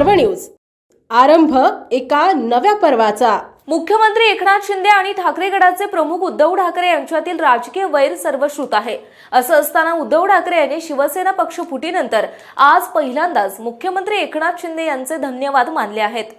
पर्व न्यूज. आरंभ एका नव्या पर्वाचा. मुख्यमंत्री एकनाथ शिंदे आणि ठाकरे गटाचे प्रमुख उद्धव ठाकरे यांच्यातील राजकीय वैर सर्वश्रुत आहे. असं असताना उद्धव ठाकरे यांनी शिवसेना पक्ष फुटीनंतर आज पहिल्यांदाच मुख्यमंत्री एकनाथ शिंदे यांचे धन्यवाद मानले आहेत.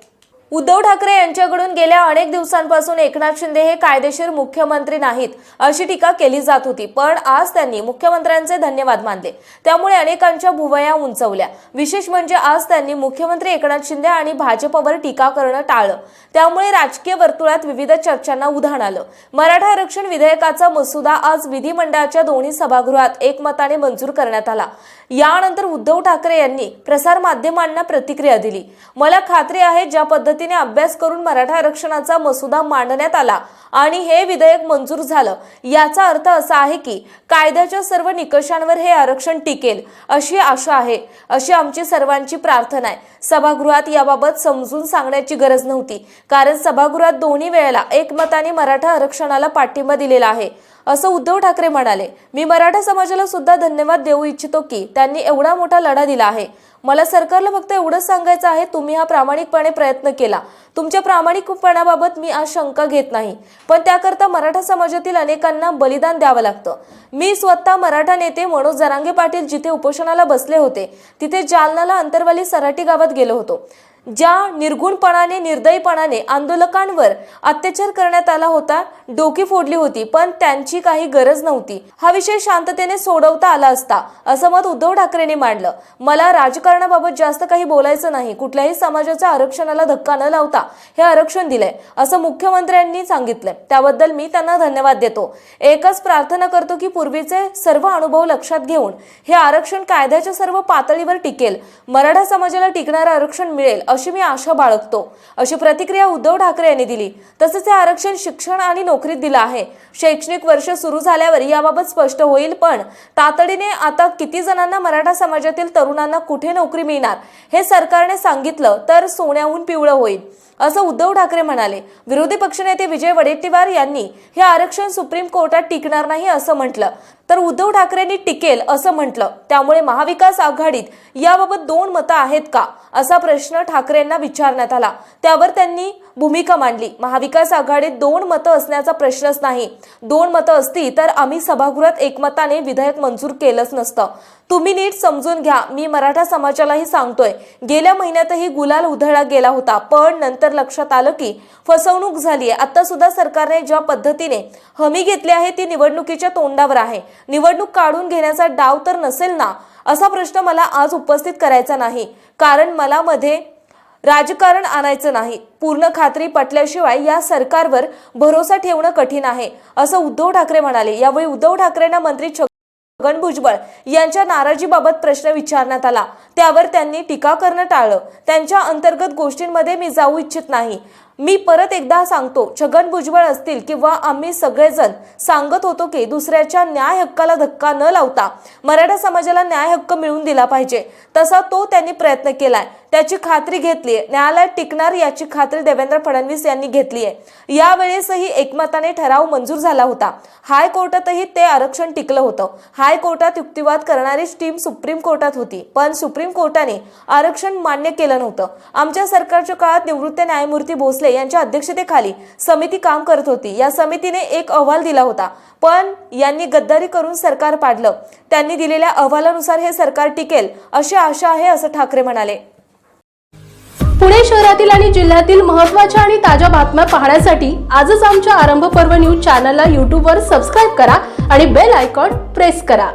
उद्धव ठाकरे यांच्याकडून गेल्या अनेक दिवसांपासून एकनाथ शिंदे हे कायदेशीर मुख्यमंत्री नाहीत अशी टीका केली जात होती पण आज त्यांनी मुख्यमंत्र्यांचे धन्यवाद मानले. त्यामुळे अनेकांच्या भुवया उंचवल्या. विशेष म्हणजे आज त्यांनी मुख्यमंत्री एकनाथ शिंदे आणि भाजपवर टीका करणं टाळलं. त्यामुळे राजकीय वर्तुळात विविध चर्चांना उधाण आलं. मराठा आरक्षण विधेयकाचा मसुदा आज विधिमंडळाच्या दोन्ही सभागृहात एकमताने मंजूर करण्यात आला. यानंतर उद्धव ठाकरे यांनी प्रसार माध्यमांना प्रतिक्रिया दिली. मला खात्री आहे ज्या पद्धती पद्धतीने अभ्यास करून मराठा आरक्षणाचा मसुदा मांडण्यात आला आणि हे विधेयक मंजूर झालं. याचा अर्थ असा आहे की कायद्याच्या सर्व निकषांवर हे आरक्षण टिकेल अशी आशा आहे अशी आमची सर्वांची प्रार्थना आहे. सभागृहात याबाबत समजून सांगण्याची गरज नव्हती कारण सभागृहात दोन्ही वेळेला एकमताने मराठा आरक्षणाला पाठिंबा दिलेला आहे. असं उद्धव ठाकरे म्हणाले. मी मराठा समाजाला सुद्धा धन्यवाद देऊ इच्छितो की त्यांनी एवढा मोठा लढा दिला आहे. मला सरकारला फक्त एवढंच सांगायचं आहे तुम्ही हा प्रामाणिकपणे प्रयत्न केला. तुमच्या प्रामाणिकपणाबाबत मी आज शंका घेत नाही. पण त्याकरता मराठा समाजातील अनेकांना बलिदान द्यावं लागतं. मी स्वतः मराठा नेते मनोज जरांगे पाटील जिथे उपोषणाला बसले होते तिथे जालनाला अंतरवाली सराटी गावात गेलो होतो. ज्या निर्गुणपणाने निर्दयीपणाने आंदोलकांवर अत्याचार करण्यात आला होता डोकी फोडली होती पण त्यांची काही गरज नव्हती. हा विषय शांततेने सोडवता आला असता असं मत उद्धव ठाकरेंनी मांडलं. मला राजकारणाबाबत जास्त काही बोलायचं नाही. कुठल्याही समाजाच्या आरक्षणाला धक्का न लावता हे आरक्षण दिलंय असं मुख्यमंत्र्यांनी सांगितलंय. त्याबद्दल मी त्यांना धन्यवाद देतो. एकच प्रार्थना करतो की पूर्वीचे सर्व अनुभव लक्षात घेऊन हे आरक्षण कायद्याच्या सर्व पातळीवर टिकेल. मराठा समाजाला टिकणारं आरक्षण मिळेल अशी मी आशा बाळगतो. अशी प्रतिक्रिया उद्धव ठाकरे यांनी दिली. तसेच हे आरक्षण शिक्षण आणि नोकरीत दिलं आहे. शैक्षणिक वर्ष सुरू झाल्यावर याबाबत स्पष्ट होईल पण तातडीने आता किती जणांना मराठा समाजातील तरुणांना कुठे नोकरी मिळणार हे सरकारने सांगितलं तर सोन्याहून पिवळं होईल असं उद्धव ठाकरे म्हणाले. विरोधी पक्षनेते विजय वडेट्टीवार यांनी हे आरक्षण सुप्रीम कोर्टात टिकणार नाही असं म्हटलं. तर उद्धव ठाकरेंनी टिकेल असं म्हटलं. त्यामुळे महाविकास आघाडीत याबाबत दोन मतं आहेत का? असा प्रश्न ठाकरेंना विचारण्यात आला. त्यावर त्यांनी भूमिका मांडली. महाविकास आघाडीत दोन मतं असण्याचा प्रश्नच नाही. दोन मतं असती तर आम्ही सभागृहात एकमताने विधेयक मंजूर केलंच नसतं. तुम्ही नीट समजून घ्या. मी मराठा समाजालाही सांगतोय. गेल्या महिन्यातही गुलाल उधळला गेला होता. पण नंतर लक्षात आलं की फसवणूक झाली आहे आता सुद्धा सरकारने ज्या पद्धतीने हमी घेतली आहे ती निवडणुकीच्या तोंडावर आहे. निवडणूक काढून घेण्याचा डाव तर नसेल ना? असा प्रश्न मला आज उपस्थित करायचा नाही. कारण मला मध्ये राजकारण आणायचं नाही. पूर्ण खात्री पटल्याशिवाय या सरकारवर भरोसा ठेवणं कठीण आहे असं उद्धव ठाकरे म्हणाले. यावेळी उद्धव ठाकरेंना मंत्री छगन भुजबळ यांच्या नाराजीबाबत प्रश्न विचारण्यात आला. त्यावर त्यांनी टीका करणं टाळलं. त्यांच्या अंतर्गत गोष्टींमध्ये मी जाऊ इच्छित नाही. मी परत एकदा सांगतो छगन भुजबळ असतील किंवा आम्ही सगळेजण सांगत होतो की दुसऱ्याच्या न्याय हक्काला धक्का न लावता मराठा समाजाला न्याय हक्क मिळवून दिला पाहिजे. तसा तो त्यांनी प्रयत्न केलाय. त्याची खात्री घेतली न्यायालयात टिकणार याची खात्री देवेंद्र फडणवीस यांनी घेतली आहे यावेळेसही एकमताने ठराव मंजूर झाला होता. हायकोर्टातही ते आरक्षण टिकलं होतं. हायकोर्टात युक्तिवाद करणारीच टीम सुप्रीम कोर्टात होती. पण सुप्रीम कोर्टाने आरक्षण मान्य केलं नव्हतं. आमच्या सरकारच्या काळात निवृत्त न्यायमूर्ती भोसले यांच्या अध्यक्षतेखाली समिती काम करत होती. या समितीने एक अहवाल दिला होता. पण यांनी गद्दारी करून सरकार पाडलं. त्यांनी दिलेल्या अहवालानुसार हे सरकार टिकेल अशी आशा आहे असं ठाकरे म्हणाले. पुणे शहरातील आणि जिल्ह्यातील महत्त्वाच्या आणि ताज्या बातम्या पाहण्यासाठी आजच आमच्या आरंभ पर्व न्यूज चॅनलला यूट्यूबवर सबस्क्राईब करा आणि बेल आयकॉन प्रेस करा.